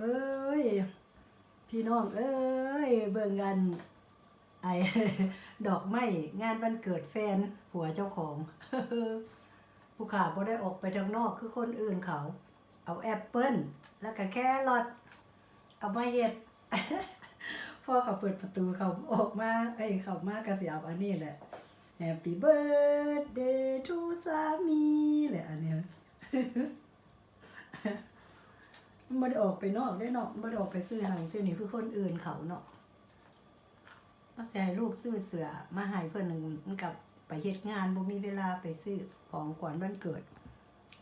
เอ้ย พี่น้องเอ้ย เบิ่งกัน ไอดอกไม้งานวันเกิดแฟนผัวเจ้าของ ผู้ขาบ่ได้ออกไปทางนอกคือคนอื่นเขา เอาแอปเปิ้ลแล้วก็แครอทเอามาเฮ็ดพ่อเขาเปิดประตูเขาออกมาไอ้เขามากระเสียเอาอันนี้แหละ Happy birthday to สามีแหละอันเนี้ย มันบ่ได้ออกไปนอกได้เนาะบ่ได้ออกไปซื้อหางซื้อนี่คือคนอื่นเขาเนาะมาใส่ลูกซื้อเสือมาให้เพิ่อนหนึ่งมันกับไปเฮ็ดงานบ่มีเวลาไปซื้อของขวัญวันเกิด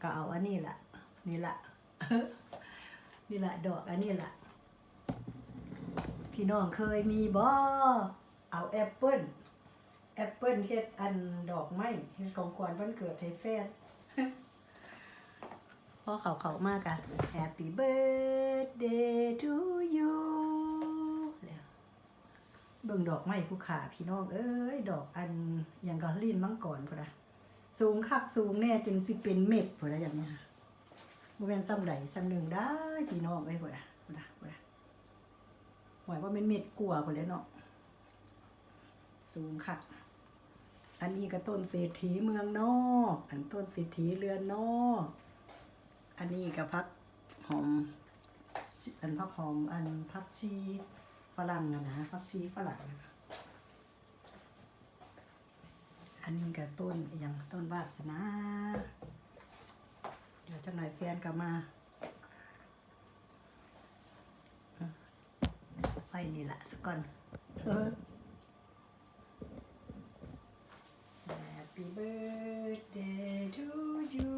ก็เอาอันนี้ล่ะ นี่ล่ะ นี่ล่ะดอกอันนี้ล่ะ พี่น้องเคยมีบ่เอาแอปเปิ้ลแอปเปิ้ลเฮ็ดอันดอกไม้เฮ็ดของขวัญวันเกิดให้แฟน พอเขาเขามากอะ Happy birthday to you แล้วเบิ่งดอกไม้ผู้ขาพี่น้อง เอ้ย ดอกอันอย่างก็ลิ้นมังกรพุ่นนะสูงคักสูงแน่จึงสิเป็นเม็ดพุ่นนะอย่างนี้ยบ่แม่นซ้ำใดซ้ำหนึ่งได้พี่น้องเอ้ยพุ่นนะพุ่นนะพุ่นนะหวยว่าเป็นเม็ดกลัวพุ่นแล้วเนาะสูงคักอันนี้ก็ต้นเศรษฐีเมืองนอก อันต้นเศรษฐีเรือนนอก อันนี้ก็พักหอม อันพักหอม อันพักชีฝรั่งอะนะพักชีฝรั่งอะอันนี้ก็ต้นอย่างต้นวาสนา เดี๋ยวจังหน่อยแฟนกลับมาไว้นี่ละสักก่อน Happy birthday to you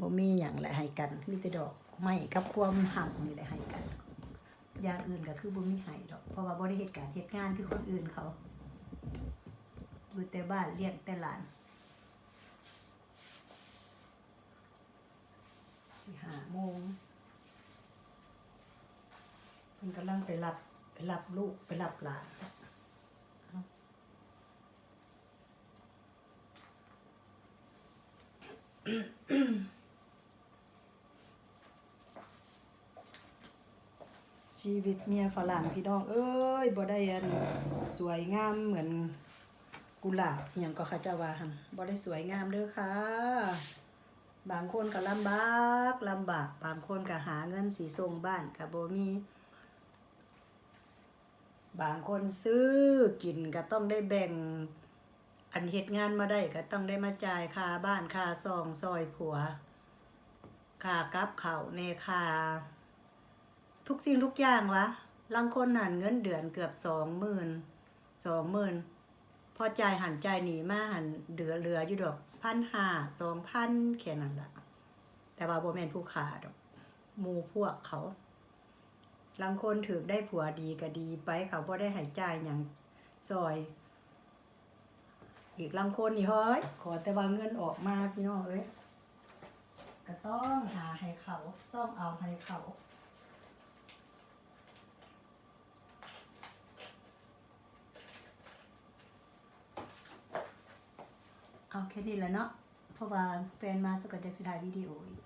บ่ มีอย่างแหละให้กัน มีแต่ดอกไม้กับความหักนี่แหละให้กัน อย่างอื่นก็คือบ่มีให้ดอก เพราะว่าบ่ได้เหตุการณ์เหตุงานคือคนอื่นเขาอยู่แต่บ้านเลี้ยงแต่หลานที่หาโมงมันกำลังไปรับไปรับลูกไปรับหลาน ชีวิตเมียฝรั่งพี่น้อง เอ้ยบ่ได้อันสวยงามเหมือนกุหลาบอหย่างก็เขาเจะว่าหั่นบ่ได้สวยงามเด้อค่ะ บางคนก็ลำบากลำบาก บางคนก็หาเงินสีส่งบ้านก็บ่มี บางคนซื้อกินก็ต้องได้แบ่ง อันเฮ็ดงานมาได้ก็ต้องได้มาจ่ายค่าบ้านค่าซองซอยผัวค่ากับเขาวในค่า ทุกสิ่งทุกอย่างวะลังคนหันเงินเดือนเกือบสองหมื่นสองหมื่นพอใจหันใจหนีมาหันเดือเหลืออยู่ดอกพันห้าสองพันแค่นั้นละแต่ว่าโบแมนผู้ขาดอกมูพวกเขาลังคนถือได้ผัวดีก็ดีไปเขาบ่ได้หายใจอย่างซอย อีกลังคนนี่เฮ้ยขอแต่ว่าเงินออกมาพี่น้องเอ้ยก็ต้องหาให้เขาต้องเอาให้เขา เอาแค่นี้แหละเนาะเพราะว่าแฟนมาสกัดจะสิไดวิดีโออีก